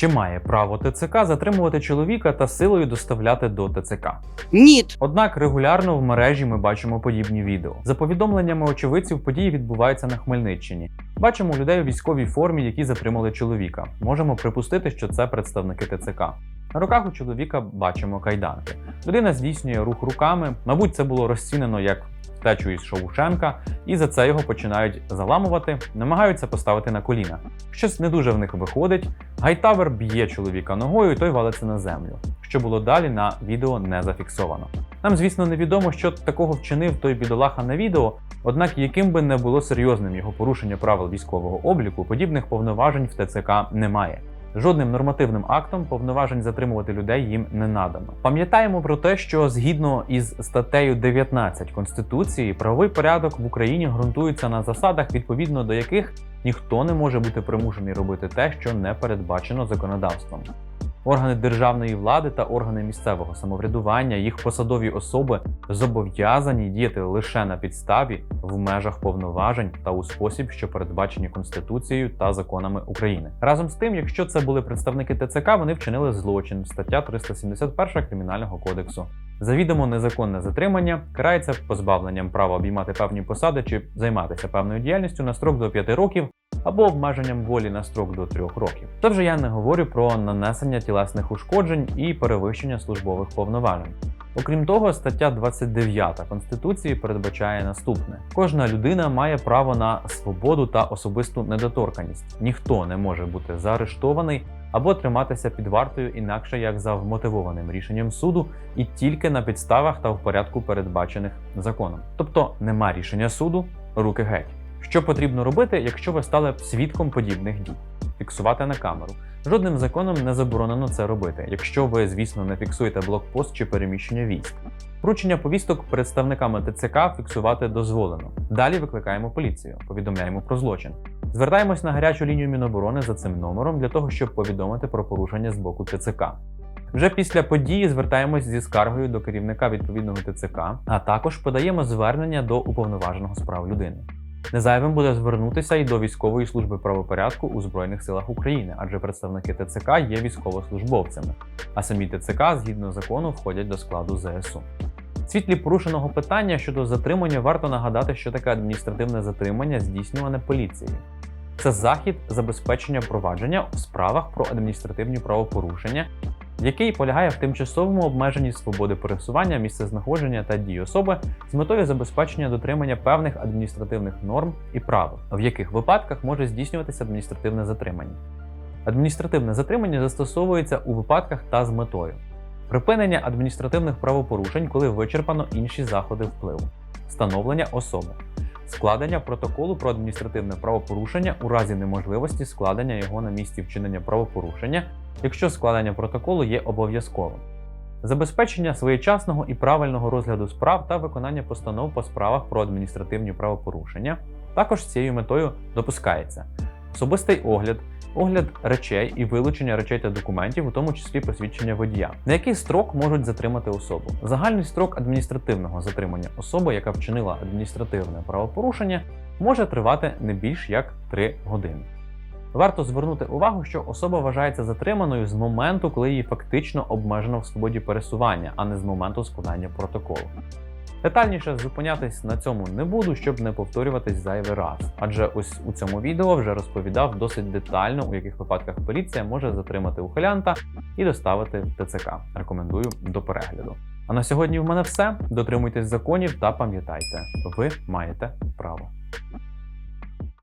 Чи має право ТЦК затримувати чоловіка та силою доставляти до ТЦК? Ні. Однак регулярно в мережі ми бачимо подібні відео. За повідомленнями очевидців, події відбуваються на Хмельниччині. Бачимо людей у військовій формі, які затримали чоловіка. Можемо припустити, що це представники ТЦК. На руках у чоловіка бачимо кайданки. Людина здійснює рух руками. Мабуть, це було розцінено як втечу із Шовушенка, і за це його починають заламувати, намагаються поставити на коліна. Щось не дуже в них виходить. Гайтавер б'є чоловіка ногою, і той валиться на землю. Що було далі на відео не зафіксовано. Нам, звісно, невідомо, що такого вчинив той бідолаха на відео, однак яким би не було серйозним його порушення правил військового обліку, подібних повноважень в ТЦК немає. Жодним нормативним актом повноважень затримувати людей їм не надано. Пам'ятаємо про те, що згідно із статтею 19 Конституції, правовий порядок в Україні ґрунтується на засадах, відповідно до яких ніхто не може бути примушений робити те, що не передбачено законодавством. Органи державної влади та органи місцевого самоврядування, їх посадові особи зобов'язані діяти лише на підставі в межах повноважень та у спосіб, що передбачені Конституцією та законами України. Разом з тим, якщо це були представники ТЦК, вони вчинили злочин, стаття 371 кримінального кодексу. Завідомо незаконне затримання карається позбавленням права обіймати певні посади чи займатися певною діяльністю на строк до 5 років або обмеженням волі на строк до 3 років. Це вже я не говорю про нанесення тілесних ушкоджень і перевищення службових повноважень. Окрім того, стаття 29 Конституції передбачає наступне: кожна людина має право на свободу та особисту недоторканість. Ніхто не може бути заарештований або триматися під вартою інакше як за вмотивованим рішенням суду і тільки на підставах та в порядку передбачених законом. Тобто нема рішення суду, руки геть. Що потрібно робити, якщо ви стали свідком подібних дій? Фіксувати на камеру. Жодним законом не заборонено це робити, якщо ви, звісно, не фіксуєте блокпост чи переміщення військ. Вручення повісток представниками ТЦК фіксувати дозволено. Далі викликаємо поліцію, повідомляємо про злочин. Звертаємось на гарячу лінію Міноборони за цим номером для того, щоб повідомити про порушення з боку ТЦК. Вже після події звертаємось зі скаргою до керівника відповідного ТЦК, а також подаємо звернення до уповноваженого з прав людини. Незайвим буде звернутися і до військової служби правопорядку у Збройних силах України, адже представники ТЦК є військовослужбовцями, а самі ТЦК згідно закону входять до складу ЗСУ. В світлі порушеного питання щодо затримання варто нагадати, що таке адміністративне затримання здійснюване поліцією. Це захід забезпечення провадження в справах про адміністративні правопорушення, який полягає в тимчасовому обмеженні свободи пересування, місцезнаходження та дій особи з метою забезпечення дотримання певних адміністративних норм і правил, в яких випадках може здійснюватися адміністративне затримання. Адміністративне затримання застосовується у випадках та з метою припинення адміністративних правопорушень, коли вичерпано інші заходи впливу, встановлення особи, складення протоколу про адміністративне правопорушення у разі неможливості складення його на місці вчинення правопорушення, якщо складення протоколу є обов'язковим. Забезпечення своєчасного і правильного розгляду справ та виконання постанов по справах про адміністративні правопорушення також з цією метою допускається особистий огляд, огляд речей і вилучення речей та документів, у тому числі посвідчення водія. На який строк можуть затримати особу? Загальний строк адміністративного затримання особи, яка вчинила адміністративне правопорушення, може тривати не більш як 3 години. Варто звернути увагу, що особа вважається затриманою з моменту, коли її фактично обмежено в свободі пересування, а не з моменту складання протоколу. Детальніше зупинятись на цьому не буду, щоб не повторюватись зайвий раз. Адже ось у цьому відео вже розповідав досить детально, у яких випадках поліція може затримати ухилянта і доставити в ТЦК. Рекомендую до перегляду. А на сьогодні в мене все. Дотримуйтесь законів та пам'ятайте, ви маєте право.